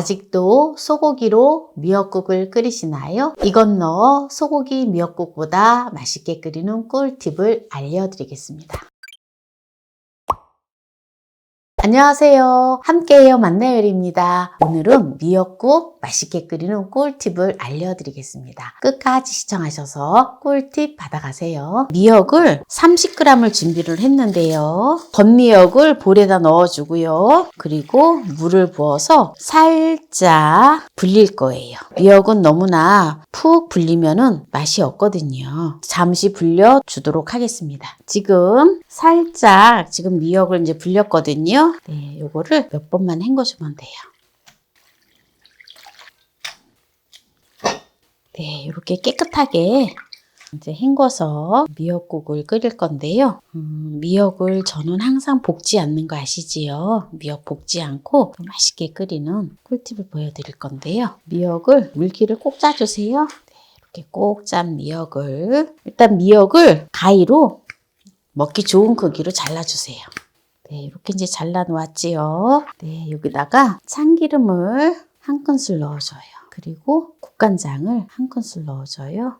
아직도 소고기로 미역국을 끓이시나요? 이것 넣어 소고기 미역국보다 맛있게 끓이는 꿀팁을 알려드리겠습니다. 안녕하세요. 함께해요 만나요리입니다. 오늘은 미역국 맛있게 끓이는 꿀팁을 알려드리겠습니다. 끝까지 시청하셔서 꿀팁 받아가세요. 미역을 30g을 준비를 했는데요. 겉미역을 볼에다 넣어주고요. 그리고 물을 부어서 살짝 불릴 거예요. 미역은 너무나 푹 불리면은 맛이 없거든요. 잠시 불려 주도록 하겠습니다. 지금 살짝 지금 미역을 이제 불렸거든요. 네, 요거를 몇 번만 헹궈주면 돼요. 네, 이렇게 깨끗하게 이제 헹궈서 미역국을 끓일 건데요. 음, 미역을 저는 항상 볶지 않는 거 아시지요? 미역 볶지 않고 맛있게 끓이는 꿀팁을 보여드릴 건데요. 미역을 물기를 꼭 짜주세요. 네, 이렇게 꼭 짠 미역을 일단 미역을 가위로 먹기 좋은 크기로 잘라주세요. 네, 이렇게 이제 잘라 놓았지요. 네, 여기다가 참기름을 한 큰술 넣어줘요. 그리고 국간장을 한 큰술 넣어줘요.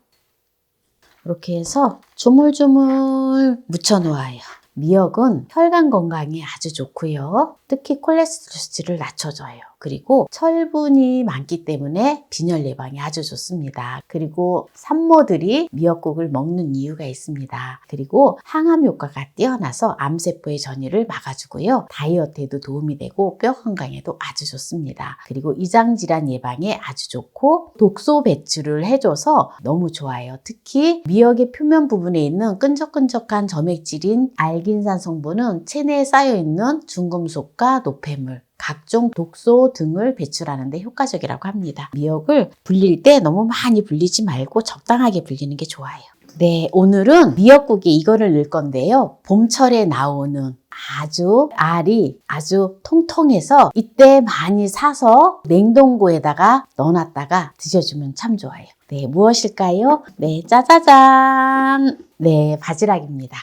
이렇게 해서 조물조물 묻혀 놓아요. 미역은 혈관 건강에 아주 좋고요. 특히 콜레스테롤 수치를 낮춰줘요. 그리고 철분이 많기 때문에 빈혈 예방에 아주 좋습니다. 그리고 산모들이 미역국을 먹는 이유가 있습니다. 그리고 항암 효과가 뛰어나서 암세포의 전이를 막아주고요. 다이어트에도 도움이 되고 뼈 건강에도 아주 좋습니다. 그리고 이장 질환 예방에 아주 좋고 독소 배출을 해줘서 너무 좋아요. 특히 미역의 표면 부분에 있는 끈적끈적한 점액질인 알긴산 성분은 체내에 쌓여 있는 중금속과 노폐물 각종 독소 등을 배출하는 데 효과적이라고 합니다. 미역을 불릴 때 너무 많이 불리지 말고 적당하게 불리는 게 좋아요. 네, 오늘은 미역국에 이거를 넣을 건데요. 봄철에 나오는 아주 알이 아주 통통해서 이때 많이 사서 냉동고에다가 넣어놨다가 드셔주면 참 좋아요. 네, 무엇일까요? 네, 짜자잔! 네, 바지락입니다.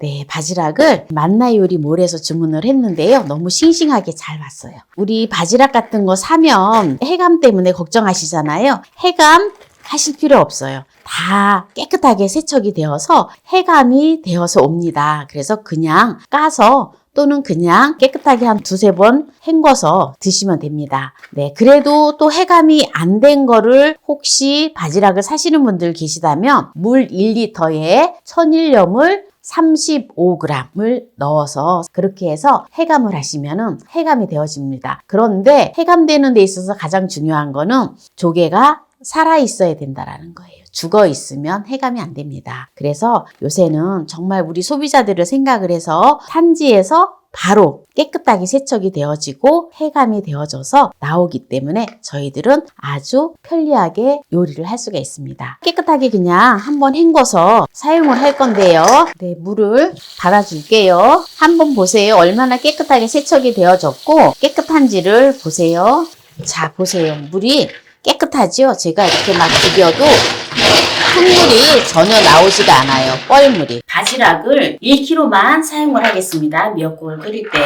네, 바지락을 만나 요리 몰에서 주문을 했는데요. 너무 싱싱하게 잘 왔어요. 우리 바지락 같은 거 사면 해감 때문에 걱정하시잖아요. 해감 하실 필요 없어요. 다 깨끗하게 세척이 되어서 해감이 되어서 옵니다. 그래서 그냥 까서 또는 그냥 깨끗하게 한 두세 번 헹궈서 드시면 됩니다. 네, 그래도 또 해감이 안 된 거를 혹시 바지락을 사시는 분들 계시다면 물 1리터에 천일염을 35g을 넣어서 그렇게 해서 해감을 하시면은 해감이 되어집니다. 그런데 해감되는 데 있어서 가장 중요한 거는 조개가 살아 있어야 된다라는 거예요. 죽어 있으면 해감이 안 됩니다. 그래서 요새는 정말 우리 소비자들을 생각을 해서 산지에서 바로 깨끗하게 세척이 되어지고 해감이 되어져서 나오기 때문에 저희들은 아주 편리하게 요리를 할 수가 있습니다. 깨끗하게 그냥 한번 헹궈서 사용을 할 건데요. 네, 물을 받아줄게요. 한번 보세요. 얼마나 깨끗하게 세척이 되어졌고 깨끗한지를 보세요. 자, 보세요. 물이 깨끗하지요? 제가 이렇게 막 비벼도 흙물이 전혀 나오지가 않아요. 뻘물이. 바지락을 1kg만 사용을 하겠습니다. 미역국을 끓일 때.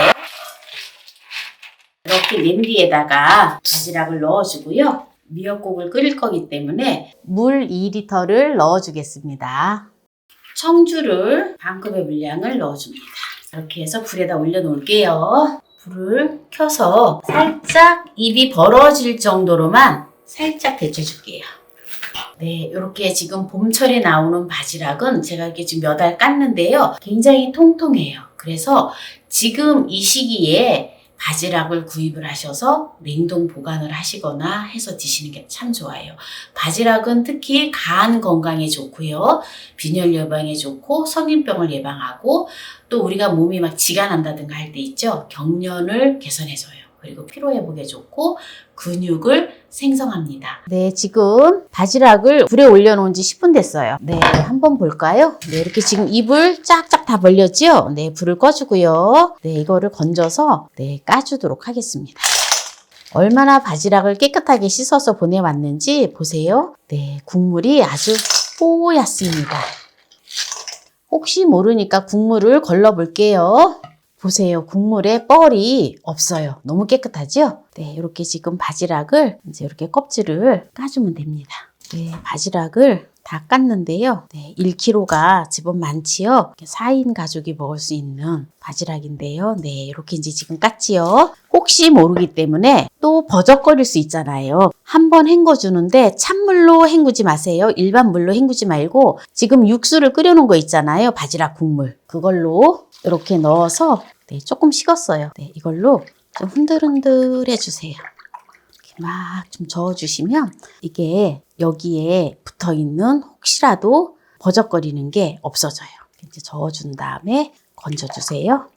이렇게 냄비에다가 바지락을 넣어주고요. 미역국을 끓일 거기 때문에 물 2리터를 넣어주겠습니다. 청주를 반컵의 물량을 넣어줍니다. 이렇게 해서 불에다 올려놓을게요. 불을 켜서 살짝 입이 벌어질 정도로만 살짝 데쳐줄게요. 네, 이렇게 지금 봄철에 나오는 바지락은 제가 이렇게 지금 몇 알 깠는데요. 굉장히 통통해요. 그래서 지금 이 시기에 바지락을 구입을 하셔서 냉동 보관을 하시거나 해서 드시는 게 참 좋아요. 바지락은 특히 간 건강에 좋고요. 빈혈 예방에 좋고 성인병을 예방하고 또 우리가 몸이 막 지가 난다든가 할 때 있죠. 경련을 개선해줘요. 그리고 피로 회복에 좋고 근육을 생성합니다. 네, 지금 바지락을 불에 올려놓은 지 10분 됐어요. 네, 한번 볼까요? 네, 이렇게 지금 입을 쫙쫙 다 벌렸죠? 네, 불을 꺼주고요. 네, 이거를 건져서 네, 까주도록 하겠습니다. 얼마나 바지락을 깨끗하게 씻어서 보내왔는지 보세요. 네, 국물이 아주 뽀얗습니다. 혹시 모르니까 국물을 걸러 볼게요. 보세요. 국물에 뻘이 없어요. 너무 깨끗하죠? 네, 이렇게 지금 바지락을 이제 이렇게 껍질을 까주면 됩니다. 네, 바지락을 다 깠는데요. 네, 1kg가 집은 많지요. 4인 가족이 먹을 수 있는 바지락인데요. 네, 이렇게 이제 지금 깠지요. 혹시 모르기 때문에 또 버적거릴 수 있잖아요. 한번 헹궈주는데 찬물로 헹구지 마세요. 일반 물로 헹구지 말고 지금 육수를 끓여놓은 거 있잖아요. 바지락 국물. 그걸로 이렇게 넣어서 네, 조금 식었어요. 네, 이걸로 좀 흔들흔들 해주세요. 막 좀 저어주시면 이게 여기에 붙어 있는 혹시라도 버적거리는 게 없어져요. 이제 저어준 다음에 건져주세요.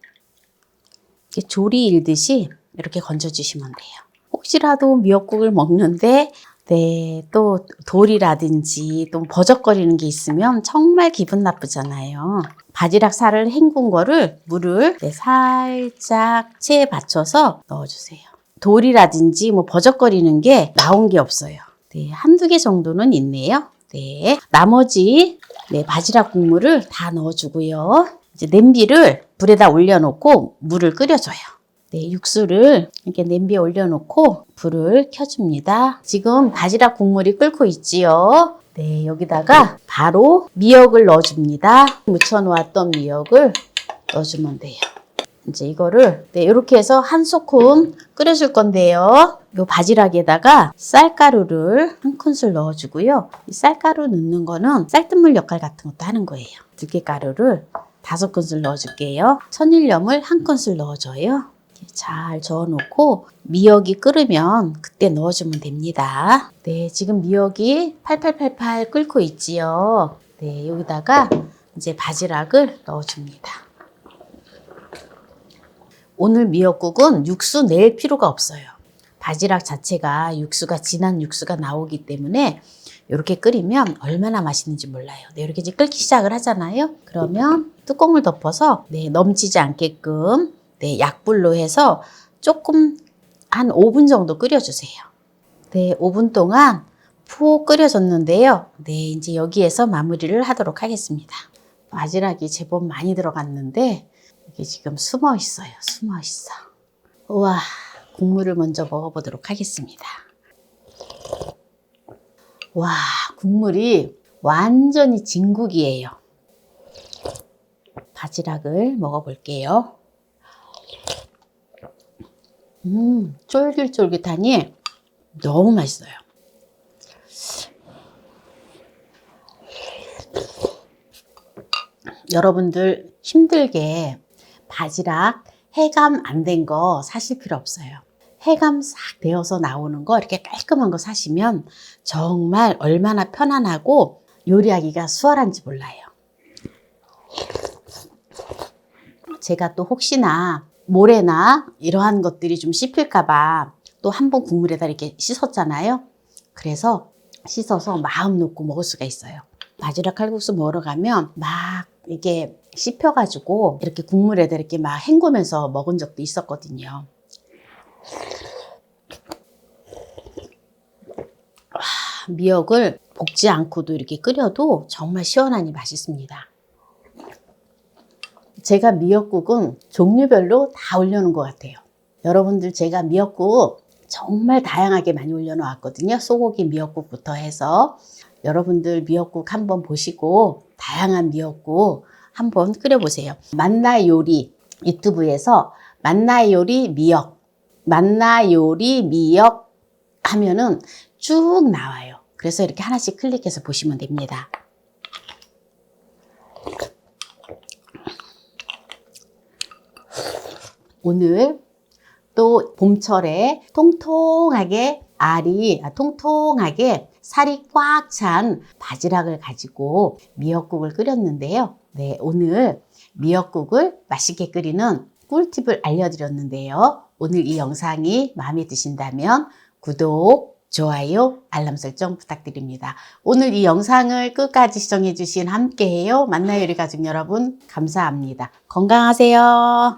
이렇게 조리 일듯이 이렇게 건져주시면 돼요. 혹시라도 미역국을 먹는데 네, 또 돌이라든지 또 버적거리는 게 있으면 정말 기분 나쁘잖아요. 바지락 살을 헹군 거를 물을 네, 살짝 체에 받쳐서 넣어주세요. 돌이라든지 뭐 버적거리는 게 나온 게 없어요. 네, 한두 개 정도는 있네요. 네, 나머지 네, 바지락 국물을 다 넣어주고요. 이제 냄비를 불에다 올려놓고 물을 끓여줘요. 네, 육수를 이렇게 냄비에 올려놓고 불을 켜줍니다. 지금 바지락 국물이 끓고 있지요. 네, 여기다가 바로 미역을 넣어줍니다. 묻혀놓았던 미역을 넣어주면 돼요. 이제 이거를 네, 이렇게 해서 한 소끔 끓여줄 건데요. 이 바지락에다가 쌀가루를 한 큰술 넣어주고요. 이 쌀가루 넣는 거는 쌀뜨물 역할 같은 것도 하는 거예요. 들깨가루를 다섯 큰술 넣어줄게요. 천일염을 한 큰술 넣어줘요. 잘 저어 놓고 미역이 끓으면 그때 넣어주면 됩니다. 네, 지금 미역이 팔팔팔팔 끓고 있지요. 네, 여기다가 이제 바지락을 넣어줍니다. 오늘 미역국은 육수 낼 필요가 없어요. 바지락 자체가 육수가 진한 육수가 나오기 때문에 이렇게 끓이면 얼마나 맛있는지 몰라요. 네, 이렇게 이제 끓기 시작을 하잖아요. 그러면 뚜껑을 덮어서 네, 넘치지 않게끔 네, 약불로 해서 조금 한 5분 정도 끓여주세요. 네, 5분 동안 푹 끓여졌는데요. 네, 이제 여기에서 마무리를 하도록 하겠습니다. 바지락이 제법 많이 들어갔는데 이게 지금 숨어 있어요. 숨어 있어. 우와, 국물을 먼저 먹어보도록 하겠습니다. 와, 국물이 완전히 진국이에요. 바지락을 먹어볼게요. 음, 쫄깃쫄깃하니 너무 맛있어요. 여러분들 힘들게 바지락 해감 안 된 거 사실 필요 없어요. 해감 싹 되어서 나오는 거 이렇게 깔끔한 거 사시면 정말 얼마나 편안하고 요리하기가 수월한지 몰라요. 제가 또 혹시나 모래나 이러한 것들이 좀 씹힐까봐 또 한 번 국물에다 이렇게 씻었잖아요. 그래서 씻어서 마음 놓고 먹을 수가 있어요. 바지락 칼국수 먹으러 가면 막 이게 씹혀가지고 이렇게 국물에다 이렇게 막 헹구면서 먹은 적도 있었거든요. 와, 미역을 볶지 않고도 이렇게 끓여도 정말 시원하니 맛있습니다. 제가 미역국은 종류별로 다 올려놓은 것 같아요. 여러분들 제가 미역국 정말 다양하게 많이 올려놓았거든요. 소고기 미역국부터 해서 여러분들 미역국 한번 보시고 다양한 미역국 한번 끓여보세요. 만나 요리 유튜브에서 만나 요리 미역, 만나 요리 미역 하면은 쭉 나와요. 그래서 이렇게 하나씩 클릭해서 보시면 됩니다. 오늘 또 봄철에 통통하게 알이 아, 통통하게 살이 꽉 찬 바지락을 가지고 미역국을 끓였는데요. 네, 오늘 미역국을 맛있게 끓이는 꿀팁을 알려드렸는데요. 오늘 이 영상이 마음에 드신다면 구독, 좋아요, 알람 설정 부탁드립니다. 오늘 이 영상을 끝까지 시청해주신 함께해요. 만나요 우리 가족 여러분 감사합니다. 건강하세요.